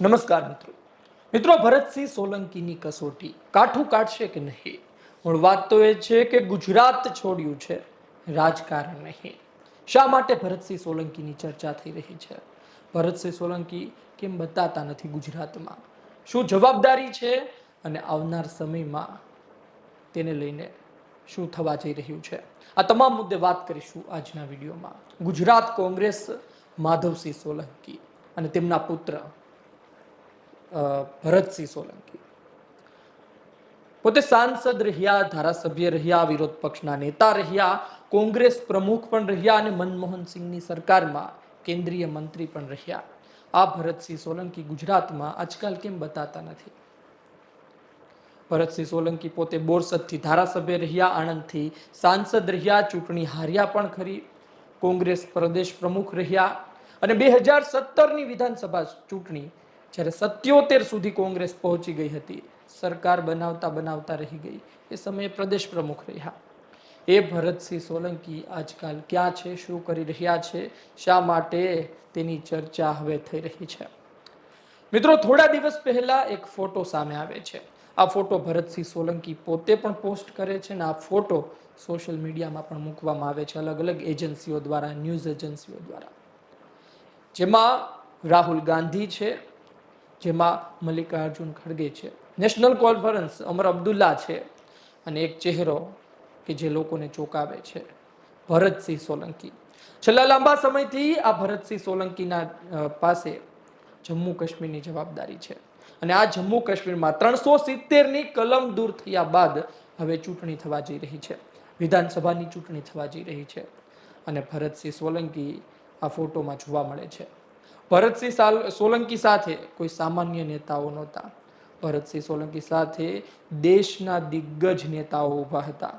નમસ્કાર મિત્રો. મિત્રો, ભરતસિંહ સોલંકીની કસોટી કાઠું કાઢશે કે નહીં? મૂળ વાત તો એ છે કે ગુજરાત છોડ્યું છે, રાજકારણ નહીં. શા માટે ભરતસિંહ સોલંકીની ચર્ચા થઈ રહી છે? ભરતસિંહ સોલંકી કેમ બતાતા નથી ગુજરાતમાં? શું જવાબદારી છે? અને આવનાર સમયમાં તેને લઈને શું થવા જઈ રહ્યું છે? આ તમામ મુદ્દે વાત કરીશું આજના વિડીયોમાં. ગુજરાત કોંગ્રેસ માધવસિંહ સોલંકી અને તેમના પુત્ર ભરતસિંહ સોલંકી. પોતે સાંસદ રહ્યા, ધારાસભ્ય રહ્યા, વિરોધ પક્ષના નેતા રહ્યા, કોંગ્રેસ પ્રમુખ પણ રહ્યા અને મનમોહન સિંહની સરકારમાં કેન્દ્રીય મંત્રી પણ રહ્યા. આ ભરતસિંહ સોલંકી ગુજરાતમાં આજકાલ કેમ બતાતા નથી? ભરતસિંહ સોલંકી પોતે બોરસદથી ધારાસભ્ય રહ્યા, આણંદથી સાંસદ રહ્યા, ચૂંટણી હાર્યા પણ ખરી. કોંગ્રેસ પ્રદેશ પ્રમુખ રહ્યા અને બે હજાર સત્તરની વિધાનસભા ચૂંટણી જ્યારે સત્યોતેર સુધી કોંગ્રેસ પહોંચી ગઈ હતી, સરકાર બનાવતા બનાવતા રહી ગઈ. એ સમયે પ્રદેશ પ્રમુખ રહ્યા. એ ભરતસિંહ સોલંકી આજકાલ ક્યાં છે? શું કરી રહ્યા છે? શા માટે તેની ચર્ચા હવે થઈ રહી છે? મિત્રો, થોડા દિવસ પહેલા એક ફોટો સામે આવે છે. આ ફોટો ભરતસિંહ સોલંકી પોતે પણ પોસ્ટ કરે છે અને આ ફોટો સોશિયલ મીડિયામાં પણ મૂકવામાં આવે છે અલગ અલગ એજન્સીઓ દ્વારા, ન્યૂઝ એજન્સીઓ દ્વારા. જેમાં રાહુલ ગાંધી છે જેમાં મલ્લિકાર્જુન ખડગે છે. નેશનલ કોન્ફરન્સ અમર અબ્દુલ્લા છે અને એક ચહેરો કે જે લોકોને ચોંકાવે છે. ભરતસિંહ સોલંકી. છેલ્લા લાંબા સમયથી આ ભરતસિંહ સોલંકીના પાસે જમ્મુ કાશ્મીરની જવાબદારી છે. અને આ જમ્મુ કાશ્મીરમાં ત્રણસો સિત્તેરની કલમ દૂર થયા બાદ હવે ચૂંટણી થવા જઈ રહી છે. વિધાનસભાની ચૂંટણી થવા જઈ રહી છે. અને ભરતસિંહ સોલંકી આ ફોટોમાં જોવા મળે છે. ભરતસિંહ સાલ- સોલંકી સાથે કોઈ સામાન્ય નેતાઓ નહોતા. ભરતસિંહ સોલંકી સાથે દેશના દિગ્ગજ નેતાઓ ઊભા હતા.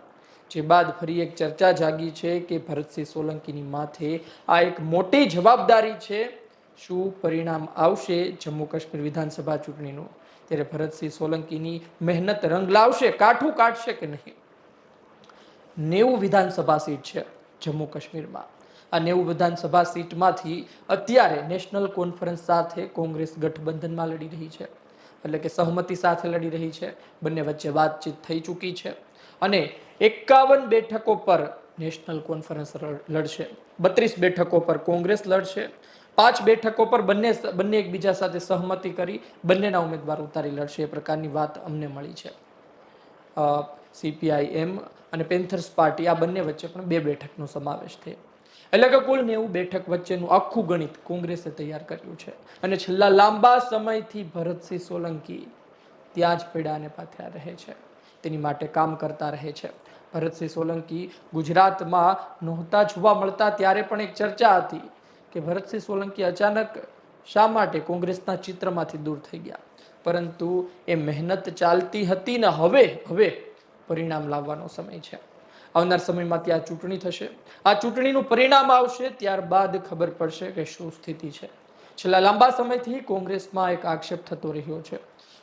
જે બાદ ફરી એક ચર્ચા જાગી છે કે ભરતસિંહ સોલંકીની માથે આ એક મોટી જવાબદારી છે. શું પરિણામ આવશે જમ્મુ કાશ્મીર વિધાનસભા ચૂંટણીનું? ત્યારે ભરતસિંહ સોલંકીની મહેનત રંગ લાવશે, કાઠું કાઢશે કે નહીં? નેવું વિધાનસભા સીટ છે જમ્મુ કાશ્મીરમાં. આ નેવું વિધાનસભા સીટમાંથી અત્યારે નેશનલ કોન્ફરન્સ સાથે કોંગ્રેસ ગઠબંધનમાં લડી રહી છે. એટલે કે સહમતિ સાથે લડી રહી છે. બંને વચ્ચે વાતચીત થઈ ચૂકી છે. અને એકાવન બેઠકો પર નેશનલ કોન્ફરન્સ લડશે. બત્રીસ બેઠકો પર કોંગ્રેસ લડશે. પાંચ બેઠકો પર બંને બંને એકબીજા સાથે સહમતિ કરી બંનેના ઉમેદવાર ઉતારી લડશે. એ પ્રકારની વાત અમને મળી છે. સીપીઆઈ એમ અને પેન્થર્સ પાર્ટી આ બંને વચ્ચે પણ બે બેઠકનો સમાવેશ થયો એટલે કે કુલ નેવું બેઠક વચ્ચેનું આખું ગણિત કોંગ્રેસે તૈયાર કર્યું છે. અને છેલ્લા લાંબા સમયથી ભરતસિંહ સોલંકી ત્યાં જ પીડા અને પાથર્યા રહે છે. તેની માટે કામ કરતા રહે છે. ભરતસિંહ સોલંકી ગુજરાતમાં નહોતા જોવા મળતા ત્યારે પણ એક ચર્ચા હતી કે ભરતસિંહ સોલંકી અચાનક શા માટે કોંગ્રેસના ચિત્રમાંથી દૂર થઈ ગયા? પરંતુ એ મહેનત ચાલતી હતી ને હવે હવે પરિણામ લાવવાનો સમય છે. આવનાર સમયમાં ત્યાં ચૂંટણી થશે. આ ચૂંટણીનું પરિણામ આવશે ત્યારબાદ ખબર પડશે કે શું સ્થિતિ છે. છેલ્લા લાંબા સમયથી કોંગ્રેસમાં એક આક્ષેપ થતો રહ્યો છે.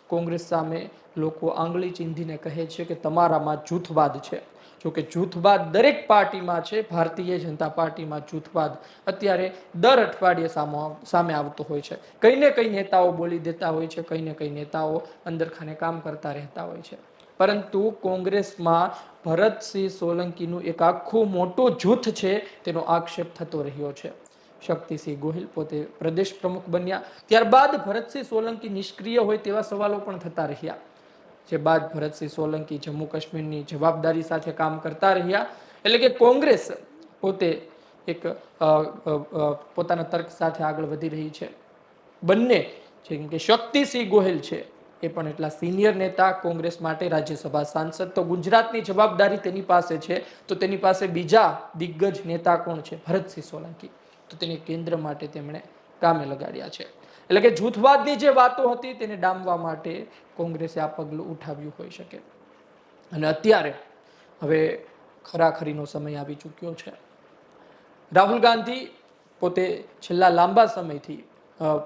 કોંગ્રેસ સામે લોકો આંગળી ચીંધીને કહે છે કે તમારામાં જૂથવાદ છે. જોકે જૂથવાદ દરેક પાર્ટીમાં છે, ભારતીય જનતા પાર્ટીમાં જૂથવાદ અત્યારે દર અઠવાડિયે સામો સામે આવતો હોય છે. કંઈ ને કંઈ નેતાઓ બોલી દેતા હોય છે કંઈ ને કંઈ નેતાઓ અંદરખાને કામ કરતા રહેતા હોય છે. પરંતુ કોંગ્રેસમાં ભરતસિંહ સોલંકીનું એક આખું મોટું જૂથ છે, તેનો આક્ષેપ થતો રહ્યો છે. શક્તિસિંહ ગોહિલ પોતે પ્રદેશ પ્રમુખ બન્યા. ત્યારબાદ ભરતસિંહ સોલંકી નિષ્ક્રિય હોય તેવા સવાલો પણ થતા રહ્યા. જે બાદ ભરતસિંહ સોલંકી જમ્મુ કાશ્મીરની જવાબદારી સાથે કામ કરતા રહ્યા. એટલે કે કોંગ્રેસ પોતે એક પોતાના તર્ક સાથે આગળ વધી રહી છે. બંને, જેમ કે શક્તિસિંહ ગોહિલ છે એ પણ એટલા સિનિયર નેતા કોંગ્રેસ માટે રાજ્યસભા સાંસદ. તો ગુજરાતની જવાબદારી તેની પાસે છે. તો તેની પાસે બીજા દિગ્ગજ નેતા કોણ છે? ભરતસિંહ સોલંકી. તો તેને કેન્દ્ર માટે તેમણે કામે લગાડ્યા છે. એટલે કે જૂથવાદની જે વાતો હતી તેને ડામવા માટે કોંગ્રેસે આ પગલું ઉઠાવ્યું હોઈ શકે. અને અત્યારે હવે ખરાખરીનો સમય આવી ચૂક્યો છે. રાહુલ ગાંધી પોતે છેલ્લા લાંબા સમયથી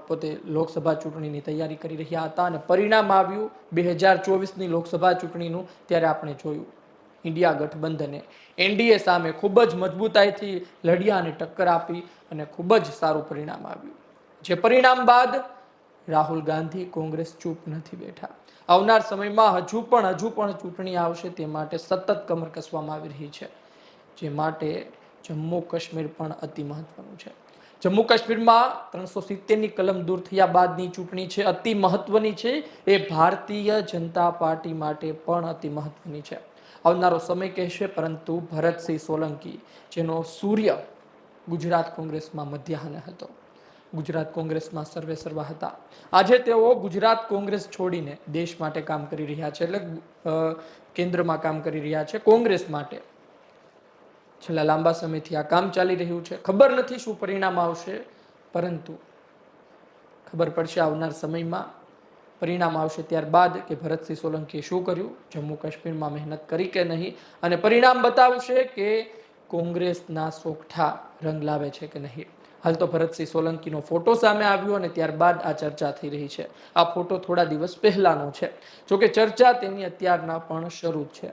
પોતે લોકસભા ચૂંટણીની તૈયારી કરી રહ્યા હતા અને પરિણામ આવ્યું બે હજાર ચોવીસની લોકસભા ચૂંટણીનું ત્યારે આપણે જોયું. ઇન્ડિયા ગઠબંધને એનડીએ સામે ખૂબ જ મજબૂતાઈથી લડ્યા અને ટક્કર આપી અને ખૂબ જ સારું પરિણામ આવ્યું. જે પરિણામ બાદ રાહુલ ગાંધી કોંગ્રેસ ચૂપ નથી બેઠા. આવનાર સમયમાં હજુ પણ હજુ પણ ચૂંટણી આવશે તે માટે સતત કમર કસવામાં આવી રહી છે, જે માટે જમ્મુ કાશ્મીર પણ અતિ મહત્વનું છે. જમ્મુ કાશ્મીરમાં ત્રણસો સિત્તેરની કલમ દૂર થયા બાદની ચૂંટણી છે, અતિ મહત્વની છે. એ ભારતીય જનતા પાર્ટી માટે પણ અતિ મહત્વની છે. આવનારો સમય કહેશે, પરંતુ ભરતસિંહ સોલંકી, જેનો સૂર્ય ગુજરાત કોંગ્રેસમાં મધ્યાહને હતો. ગુજરાત કોંગ્રેસમાં સર્વે સર્વા હતા. આજે તેઓ ગુજરાત કોંગ્રેસ છોડીને દેશ માટે કામ કરી રહ્યા છે, એટલે કેન્દ્રમાં કામ કરી રહ્યા છે કોંગ્રેસ માટે. છેલ્લા લાંબા સમયથી આ કામ ચાલી રહ્યું છે. ખબર નથી શું પરિણામ આવશે, પરંતુ ખબર પડશે આવનાર સમયમાં પરિણામ આવશે ત્યારબાદ કે ભરતસિંહ સોલંકીએ શું કર્યું જમ્મુ કાશ્મીરમાં મહેનત કરી કે નહીં, અને પરિણામ બતાવશે કે કોંગ્રેસના સોગઠા રંગ લાવે છે કે નહીં. હાલ તો ભરતસિંહ સોલંકીનો ફોટો સામે આવ્યો અને ત્યારબાદ આ ચર્ચા થઈ રહી છે. આ ફોટો થોડા દિવસ પહેલાનો છે. જોકે ચર્ચા તેની અત્યારના પણ શરૂ છે.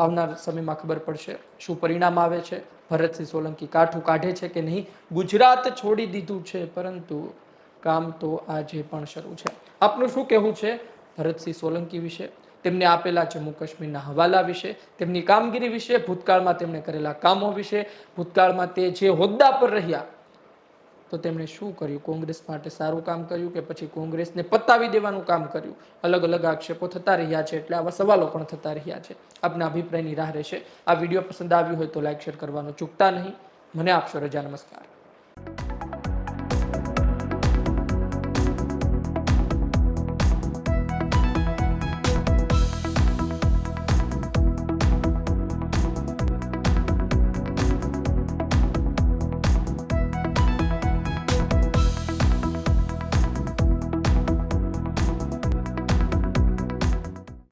આવનાર સમયમાં ખબર પડશે શું પરિણામ આવે છે. ભરતસિંહ સોલંકી કાઠું કાઢે છે કે નહીં? ગુજરાત છોડી દીધું છે, પરંતુ કામ તો આજે પણ શરૂ છે. આપનું શું કહેવું છે ભરતસિંહ સોલંકી વિશે? તેમને આપેલા જમ્મુ કાશ્મીરના હવાલા વિશે, તેમની કામગીરી વિશે, ભૂતકાળમાં તેમણે કરેલા કામો વિશે, ભૂતકાળમાં તે જે હોદ્દા પર રહ્યા તો તેમણે શું કર્યું? કોંગ્રેસ માટે સારું કામ કર્યું કે પછી કોંગ્રેસને પતાવી દેવાનું કામ કર્યું? અલગ અલગ આક્ષેપો થતા રહ્યા છે એટલે આવા સવાલો પણ થતા રહ્યા છે. આપના અભિપ્રાયની રાહ રહેશે. આ વીડિયો પસંદ આવ્યો હોય તો લાઇક શેર કરવાનું ચૂકતા નહીં. મને આપશો રજા. નમસ્કાર.